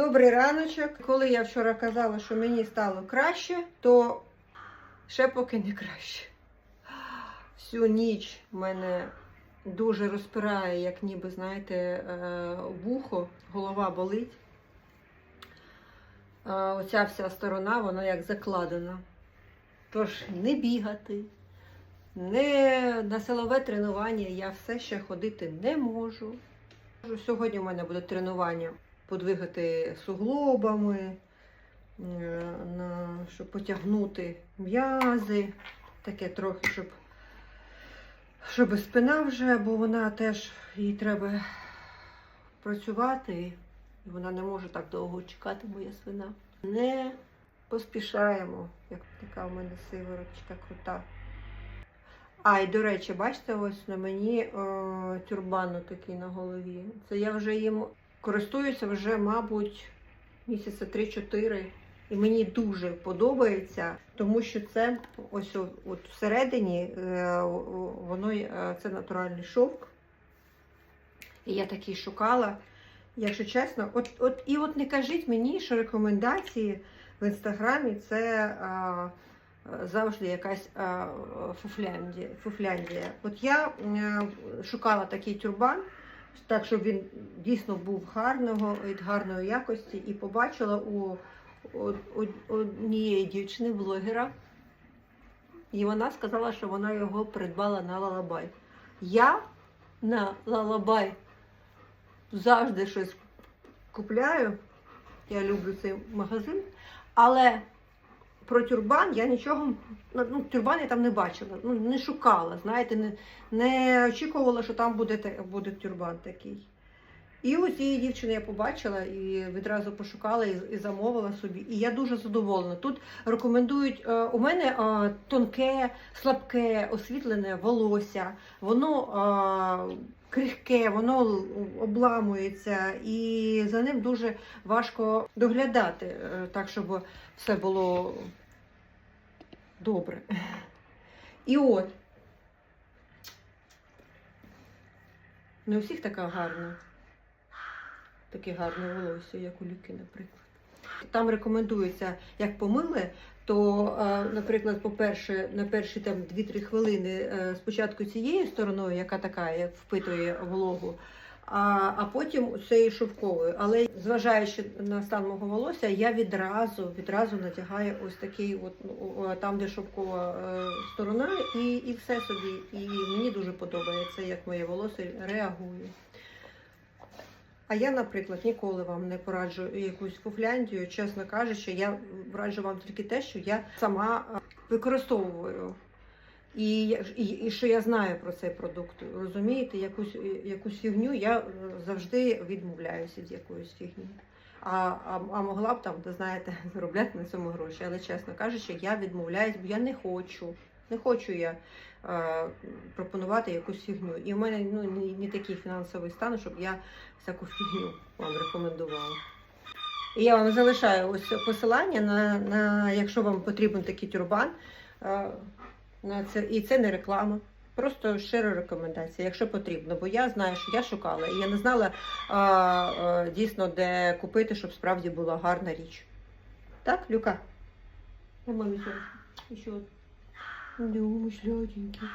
Добрий раночок. Коли я вчора казала, що мені стало краще, то ще поки не краще. Всю ніч мене дуже розпирає, як ніби, знаєте, е, вухо, голова болить. Е, Оця вся сторона, вона як закладена. Тож не бігати, не на силове тренування я все ще ходити не можу. Сьогодні у мене буде тренування подвигати суглобами, е, щоб потягнути м'язи, таке трохи, щоб, щоб спина вже, бо вона теж їй треба працювати, і вона не може так довго чекати, моя спина. Не поспішаємо, як така у мене сивороточка крута. А, і до речі, бачите, ось на мені о, тюрбан такий на голові. Це я вже їм користуюся вже, мабуть, місяця 3-4. І мені дуже подобається, тому що це ось от всередині е, воно е, це натуральний шовк. І я такий шукала. Якщо чесно, от, от і от не кажіть мені, що рекомендації в інстаграмі це а, завжди якась а, фуфляндія. фуфляндія. От я е, шукала такий тюрбан, так, щоб він дійсно був гарного, гарної якості, і побачила у однієї дівчини блогера. І вона сказала, що вона його придбала на Лалабай. Я на Лалабай завжди щось купляю. Я люблю цей магазин. Але про тюрбан я нічого, ну, тюрбан я там не бачила, ну, не шукала, знаєте, не, не очікувала, що там буде, буде тюрбан такий. І ось цієї дівчини я побачила і відразу пошукала і, і замовила собі. І я дуже задоволена. Тут рекомендують е, у мене е, тонке, слабке, освітлене волосся. Воно е, крихке, воно обламується, і за ним дуже важко доглядати, е, так, щоб все було добре. І от. Не у всіх така гарна. Таке гарне волосся, як у Люки, наприклад. Там рекомендується, як помили, то, е, наприклад, по-перше, на перші там 2-3 хвилини е, спочатку цією стороною, яка така, як впитує вологу, а, а потім цією шовковою. Але зважаючи на стан мого волосся, я відразу відразу надягаю ось такий, от, ну, там, де шовкова е, сторона, і, і все собі. І мені дуже подобається, як моє волосся реагує. А я, наприклад, ніколи вам не пораджу якусь фуфляндію. Чесно кажучи, я раджу вам тільки те, що я сама е, використовую. І, і, і що я знаю про цей продукт. Розумієте, якусь, якусь фігню я е, завжди відмовляюся від якоїсь фігні. А, а, а могла б там, ви знаєте, заробляти на цьому гроші. Але чесно кажучи, я відмовляюсь, бо я не хочу. Не хочу я е, пропонувати якусь фігню. І в мене ну, не, не такий фінансовий стан, щоб я всяку фігню вам рекомендувала. І я вам залишаю ось посилання на, на якщо вам потрібен такий тюрбан. е, на це, і це не реклама. Просто щира рекомендація, якщо потрібно. Бо я знаю, що я шукала, і я не знала а, а, дійсно, де купити, щоб справді була гарна річ. Так, Люка? Я мамі зараз. Ще. Думаю, сладенький.